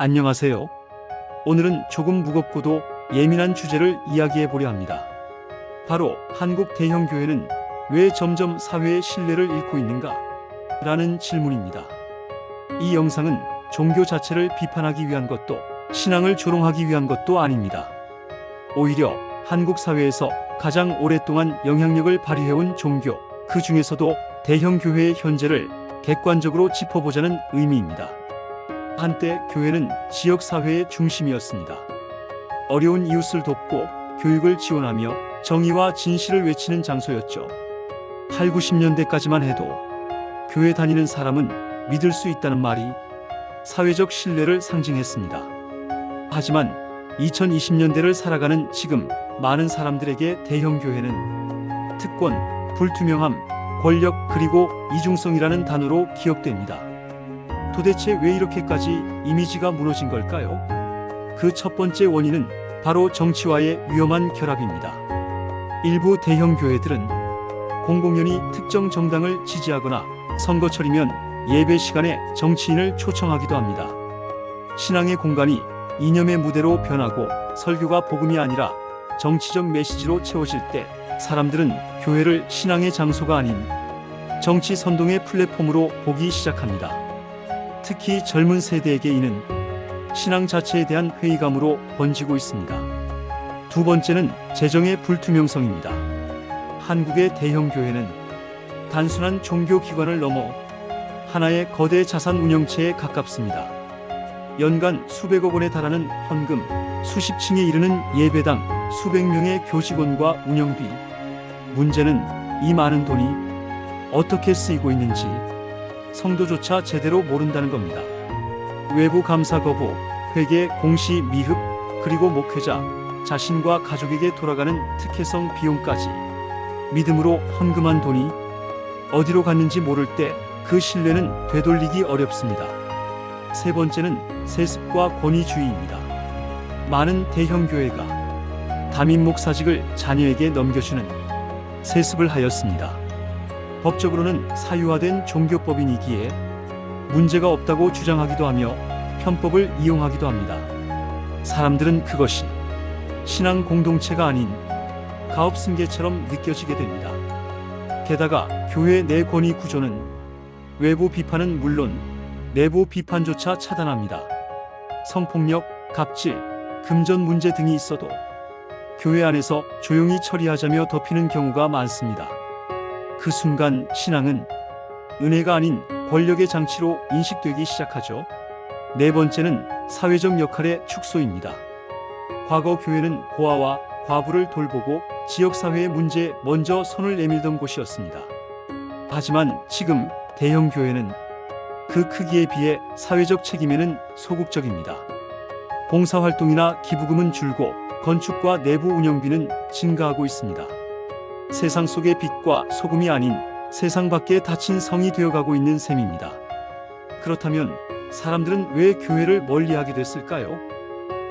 안녕하세요. 오늘은 조금 무겁고도 예민한 주제를 이야기해 보려 합니다. 바로 한국 대형 교회는 왜 점점 사회의 신뢰를 잃고 있는가? 라는 질문입니다. 이 영상은 종교 자체를 비판하기 위한 것도 신앙을 조롱하기 위한 것도 아닙니다. 오히려 한국 사회에서 가장 오랫동안 영향력을 발휘해온 종교, 그 중에서도 대형 교회의 현재를 객관적으로 짚어보자는 의미입니다. 한때 교회는 지역 사회의 중심이었습니다. 어려운 이웃을 돕고 교육을 지원하며 정의와 진실을 외치는 장소였죠. 8, 90년대까지만 해도 교회 다니는 사람은 믿을 수 있다는 말이 사회적 신뢰를 상징했습니다. 하지만 2020년대를 살아가는 지금 많은 사람들에게 대형 교회는 특권, 불투명함, 권력 그리고 이중성이라는 단어로 기억됩니다. 도대체 왜 이렇게까지 이미지가 무너진 걸까요? 그 첫 번째 원인은 바로 정치와의 위험한 결합입니다. 일부 대형 교회들은 공공연히 특정 정당을 지지하거나 선거철이면 예배 시간에 정치인을 초청하기도 합니다. 신앙의 공간이 이념의 무대로 변하고 설교가 복음이 아니라 정치적 메시지로 채워질 때 사람들은 교회를 신앙의 장소가 아닌 정치 선동의 플랫폼으로 보기 시작합니다. 특히 젊은 세대에게 이는 신앙 자체에 대한 회의감으로 번지고 있습니다. 두 번째는 재정의 불투명성입니다. 한국의 대형 교회는 단순한 종교 기관을 넘어 하나의 거대 자산 운영체에 가깝습니다. 연간 수백억 원에 달하는 헌금, 수십 층에 이르는 예배당, 수백 명의 교직원과 운영비. 문제는 이 많은 돈이 어떻게 쓰이고 있는지 성도조차 제대로 모른다는 겁니다. 외부 감사 거부, 회계 공시 미흡, 그리고 목회자, 자신과 가족에게 돌아가는 특혜성 비용까지 믿음으로 헌금한 돈이 어디로 갔는지 모를 때 그 신뢰는 되돌리기 어렵습니다. 세 번째는 세습과 권위주의입니다. 많은 대형 교회가 담임 목사직을 자녀에게 넘겨주는 세습을 하였습니다. 법적으로는 사유화된 종교법인이기에 문제가 없다고 주장하기도 하며 편법을 이용하기도 합니다. 사람들은 그것이 신앙 공동체가 아닌 가업 승계처럼 느껴지게 됩니다. 게다가 교회 내 권위 구조는 외부 비판은 물론 내부 비판조차 차단합니다. 성폭력, 갑질, 금전 문제 등이 있어도 교회 안에서 조용히 처리하자며 덮이는 경우가 많습니다. 그 순간 신앙은 은혜가 아닌 권력의 장치로 인식되기 시작하죠. 네 번째는 사회적 역할의 축소입니다. 과거 교회는 고아와 과부를 돌보고 지역사회의 문제에 먼저 손을 내밀던 곳이었습니다. 하지만 지금 대형 교회는 그 크기에 비해 사회적 책임에는 소극적입니다. 봉사활동이나 기부금은 줄고 건축과 내부 운영비는 증가하고 있습니다. 세상 속의 빛과 소금이 아닌 세상 밖에 닫힌 성이 되어가고 있는 셈입니다. 그렇다면 사람들은 왜 교회를 멀리하게 됐을까요?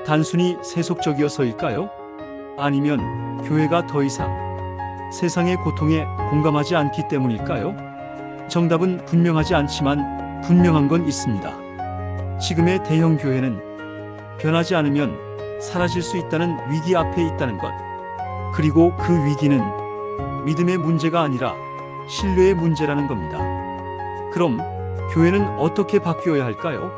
단순히 세속적이어서일까요? 아니면 교회가 더 이상 세상의 고통에 공감하지 않기 때문일까요? 정답은 분명하지 않지만 분명한 건 있습니다. 지금의 대형 교회는 변하지 않으면 사라질 수 있다는 위기 앞에 있다는 것. 그리고 그 위기는 믿음의 문제가 아니라 신뢰의 문제라는 겁니다. 그럼 교회는 어떻게 바뀌어야 할까요?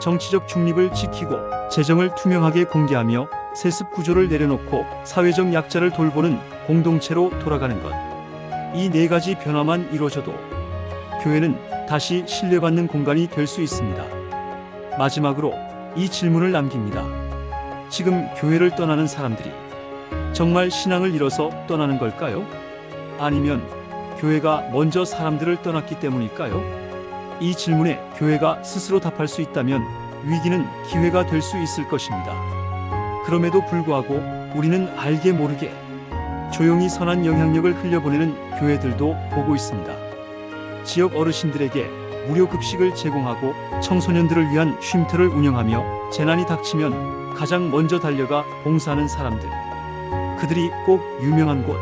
정치적 중립을 지키고 재정을 투명하게 공개하며 세습 구조를 내려놓고 사회적 약자를 돌보는 공동체로 돌아가는 것. 이 네 가지 변화만 이루어져도 교회는 다시 신뢰받는 공간이 될 수 있습니다. 마지막으로 이 질문을 남깁니다. 지금 교회를 떠나는 사람들이 정말 신앙을 잃어서 떠나는 걸까요? 아니면 교회가 먼저 사람들을 떠났기 때문일까요? 이 질문에 교회가 스스로 답할 수 있다면 위기는 기회가 될 수 있을 것입니다. 그럼에도 불구하고 우리는 알게 모르게 조용히 선한 영향력을 흘려보내는 교회들도 보고 있습니다. 지역 어르신들에게 무료 급식을 제공하고 청소년들을 위한 쉼터를 운영하며 재난이 닥치면 가장 먼저 달려가 봉사하는 사람들. 그들이 꼭 유명한 곳,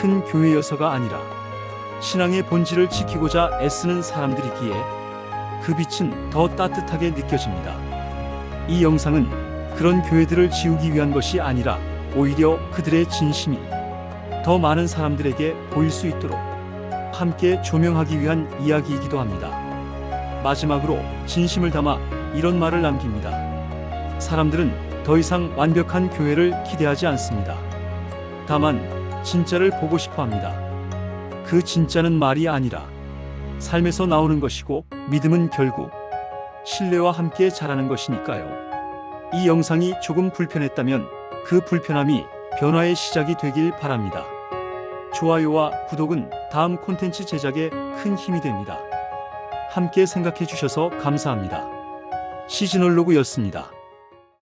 큰 교회여서가 아니라 신앙의 본질을 지키고자 애쓰는 사람들이기에 그 빛은 더 따뜻하게 느껴집니다. 이 영상은 그런 교회들을 지우기 위한 것이 아니라 오히려 그들의 진심이 더 많은 사람들에게 보일 수 있도록 함께 조명하기 위한 이야기이기도 합니다. 마지막으로 진심을 담아 이런 말을 남깁니다. 사람들은 더 이상 완벽한 교회를 기대하지 않습니다. 다만 진짜를 보고 싶어 합니다. 그 진짜는 말이 아니라 삶에서 나오는 것이고 믿음은 결국 신뢰와 함께 자라는 것이니까요. 이 영상이 조금 불편했다면 그 불편함이 변화의 시작이 되길 바랍니다. 좋아요와 구독은 다음 콘텐츠 제작에 큰 힘이 됩니다. 함께 생각해 주셔서 감사합니다. 시즌얼로그였습니다.